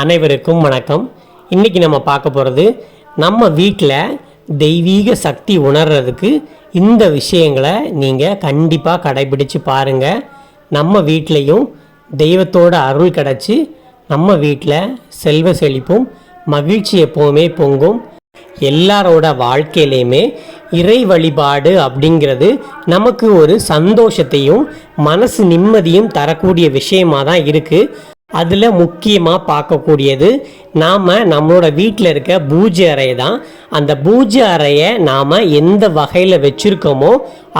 அனைவருக்கும் வணக்கம். இன்னைக்கு நம்ம பார்க்க போகிறது நம்ம வீட்டில் தெய்வீக சக்தி உணர்றதுக்கு இந்த விஷயங்களை நீங்கள் கண்டிப்பாக கடைபிடிச்சு பாருங்கள் நம்ம வீட்லேயும் தெய்வத்தோட அருள் கிடச்சி நம்ம வீட்டில் செல்வ செழிப்பும் மகிழ்ச்சி எப்போவுமே பொங்கும். எல்லாரோட வாழ்க்கையிலையுமே இறை வழிபாடு அப்படிங்கிறது நமக்கு ஒரு சந்தோஷத்தையும் மனசு நிம்மதியும் தரக்கூடிய விஷயமா தான் இருக்குது அதில் முக்கியமாக பார்க்கக்கூடியது நாம் நம்மளோட வீட்டில் இருக்க பூஜை அறை தான். அந்த பூஜை அறையை நாம் எந்த வகையில் வச்சுருக்கோமோ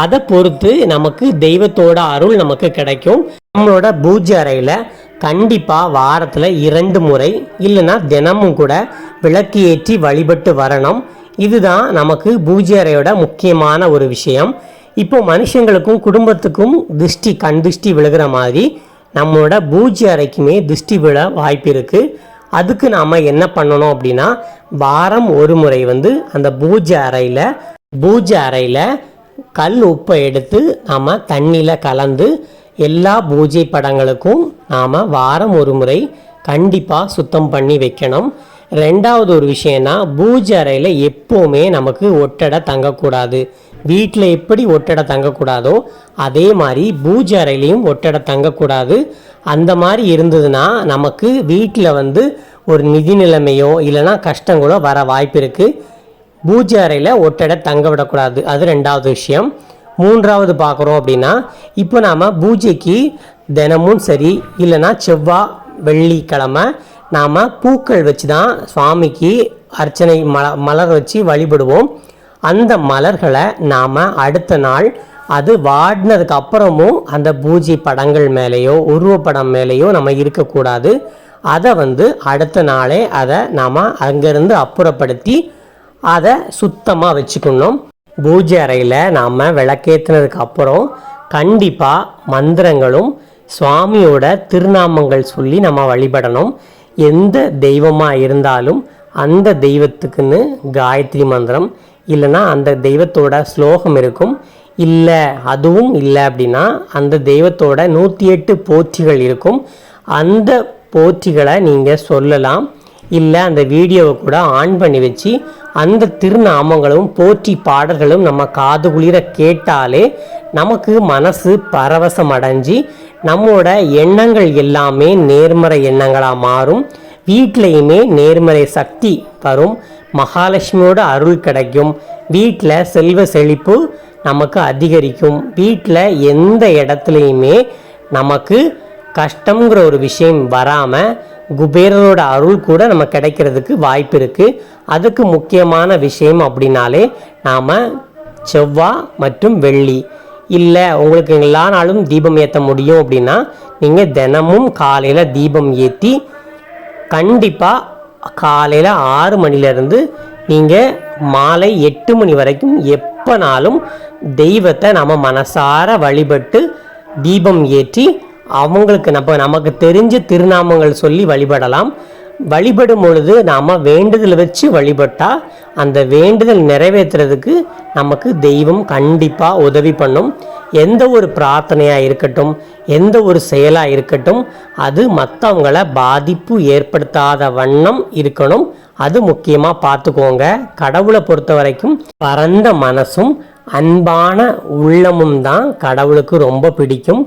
அதை பொறுத்து நமக்கு தெய்வத்தோட அருள் நமக்கு கிடைக்கும். நம்மளோட பூஜை அறையில் கண்டிப்பாக வாரத்தில் இரண்டு முறை இல்லைன்னா தினமும் கூட விளக்கு ஏற்றி வழிபட்டு வரணும். இதுதான் நமக்கு பூஜை அறையோட முக்கியமான ஒரு விஷயம். இப்போ மனுஷங்களுக்கும் குடும்பத்துக்கும் திருஷ்டி கண் திருஷ்டி விழுகிற மாதிரி நம்மளோட பூஜை அறைக்குமே திருஷ்டி விழ வாய்ப்பு இருக்குது அதுக்கு நாம் என்ன பண்ணணும் அப்படின்னா வாரம் ஒரு முறை வந்து அந்த பூஜை அறையில் பூஜை அறையில் கல் உப்பை எடுத்து நாம் தண்ணியில் கலந்து எல்லா பூஜை படங்களுக்கும் நாம் வாரம் ஒரு முறை கண்டிப்பாக சுத்தம் பண்ணி வைக்கணும். ரெண்டாவது ஒரு விஷயம்னா பூஜை அறையில் எப்போவுமே நமக்கு ஒட்டடை தங்கக்கூடாது. வீட்டில் எப்படி ஒட்டடை தங்கக்கூடாதோ அதே மாதிரி பூஜை அறையிலையும் ஒட்டடை தங்கக்கூடாது. அந்த மாதிரி இருந்ததுன்னா நமக்கு வீட்டில் வந்து ஒரு நிதி நிலைமையோ இல்லைன்னா கஷ்டங்களோ வர வாய்ப்பு இருக்குது பூஜை அறையில் ஒட்டடை தங்க விடக்கூடாது. அது ரெண்டாவது விஷயம். மூன்றாவது பார்க்குறோம் அப்படின்னா இப்போ நாம் பூஜைக்கு தினமும் சரி இல்லைன்னா செவ்வாய் வெள்ளிக்கிழமை நாம் பூக்கள் வச்சு தான் சுவாமிக்கு அர்ச்சனை மல மலர் வச்சு வழிபடுவோம். அந்த மலர்களை நாம் அடுத்த நாள் அது வாடினதுக்கு அப்புறமும் அந்த பூஜை படங்கள் மேலேயோ உருவப்படம் மேலேயோ நம்ம இருக்கக்கூடாது. அதை வந்து அடுத்த நாளே அதை நாம் அங்கேருந்து அப்புறப்படுத்தி அதை சுத்தமாக வச்சுக்கணும். பூஜை அறையில் நாம் விளக்கேற்றினதுக்கு அப்புறம் கண்டிப்பாக மந்திரங்களும் சுவாமியோட திருநாமங்கள் சொல்லி நம்ம வழிபடணும். எந்த தெய்வமாக இருந்தாலும் அந்த தெய்வத்துக்குன்னு காயத்ரி மந்திரம் இல்லைன்னா அந்த தெய்வத்தோட ஸ்லோகம் இருக்கும். இல்லை அதுவும் இல்லை அப்படின்னா அந்த தெய்வத்தோட நூற்றி எட்டு போற்றிகள் இருக்கும். அந்த போற்றிகளை நீங்கள் சொல்லலாம். இல்லை அந்த வீடியோவை கூட ஆன் பண்ணி வச்சு அந்த திருநாமங்களும் போற்றி பாடல்களும் நம்ம காது குளிர கேட்டாலே நமக்கு மனசு பரவசம் அடைஞ்சு நம்மளோட எண்ணங்கள் எல்லாமே நேர்மறை எண்ணங்களாக மாறும். வீட்லேயுமே நேர்மறை சக்தி வரும். மகாலட்சுமியோட அருள் கிடைக்கும். வீட்டில் செல்வ செழிப்பு நமக்கு அதிகரிக்கும். வீட்டில் எந்த இடத்துலையுமே நமக்கு கஷ்டங்கிற ஒரு விஷயம் வராமல் குபேரரோட அருள் கூட நம்ம கிடைக்கிறதுக்கு வாய்ப்பு இருக்குது அதுக்கு முக்கியமான விஷயம் அப்படின்னாலே நாம் செவ்வாய் மற்றும் வெள்ளி. இல்லை உங்களுக்கு எல்லா நாளும் தீபம் ஏற்ற முடியும் அப்படின்னா நீங்கள் தினமும் காலையில் தீபம் ஏற்றி கண்டிப்பாக காலையில் ஆறு மணிலேருந்து நீங்கள் மாலை எட்டு மணி வரைக்கும் எப்போனாலும் தெய்வத்தை நம்ம மனசார வழிபட்டு தீபம் ஏற்றி அவங்களுக்கு நம்ம நமக்கு தெரிஞ்ச திருநாமங்கள் சொல்லி வழிபடலாம். வழிபடும் பொழுது நாம் வேண்டுதல் வச்சு வழிபட்டால் அந்த வேண்டுதல் நிறைவேற்றுறதுக்கு நமக்கு தெய்வம் கண்டிப்பாக உதவி பண்ணும். எந்த ஒரு பிரார்த்தனையாக இருக்கட்டும் எந்த ஒரு செயலாக இருக்கட்டும் அது மற்றவங்களை பாதிப்பு ஏற்படுத்தாத வண்ணம் இருக்கணும். அது முக்கியமாக பார்த்துக்கோங்க. கடவுளை பொறுத்த வரைக்கும் பரந்த மனசும் அன்பான உள்ளமும் தான் கடவுளுக்கு ரொம்ப பிடிக்கும்.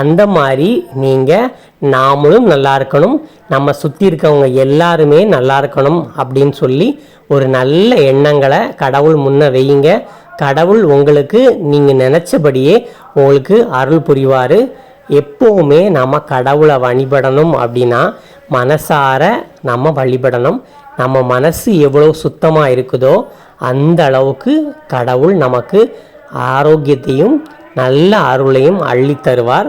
அந்த மாதிரி நீங்கள் நாமளும் நல்லா இருக்கணும். நம்ம சுற்றி இருக்கவங்க எல்லாருமே நல்லா இருக்கணும் அப்படின்னு சொல்லி ஒரு நல்ல எண்ணங்களை கடவுள் முன்ன வையுங்க. கடவுள் உங்களுக்கு நீங்கள் நினச்சபடியே உங்களுக்கு அருள் புரிவார். எப்போவுமே நம்ம கடவுளை வழிபடணும் அப்படின்னா மனசார நம்ம வழிபடணும். நம்ம மனசு எவ்வளோ சுத்தமாக இருக்குதோ அந்த அளவுக்கு கடவுள் நமக்கு ஆரோக்கியத்தையும் நல்ல அருளையும் அள்ளி தருவார்.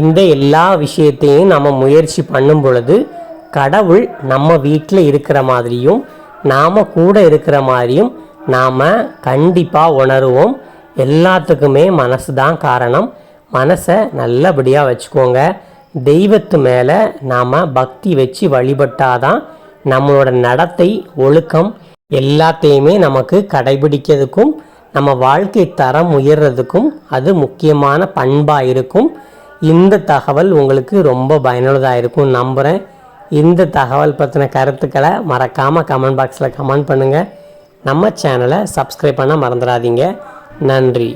இந்த எல்லா விஷயத்தையும் நம்ம முயற்சி பண்ணும் பொழுது கடவுள் நம்ம வீட்டில் இருக்கிற மாதிரியும் நாம் கூட இருக்கிற மாதிரியும் நாம் கண்டிப்பாக உணருவோம். எல்லாத்துக்குமே மனசு தான் காரணம். மனசை நல்லபடியாக வச்சுக்கோங்க. தெய்வத்து மேலே நாம் பக்தி வச்சு வழிபட்டாதான் நம்மளோட நடத்தை ஒழுக்கம் எல்லாத்தையுமே நமக்கு கடைபிடிக்கிறதுக்கும் நம்ம வாழ்க்கை தரம் உயர்றதுக்கும் அது முக்கியமான பண்பாக இருக்கும். இந்த தகவல் உங்களுக்கு ரொம்ப பயனுள்ளதாக இருக்கும் நம்புகிறேன் இந்த தகவல் பற்றின கருத்துக்களை மறக்காமல் கமெண்ட் பாக்ஸில் கமெண்ட் பண்ணுங்கள் நம்ம சேனலை சப்ஸ்கிரைப் பண்ண மறந்துடாதீங்க. நன்றி.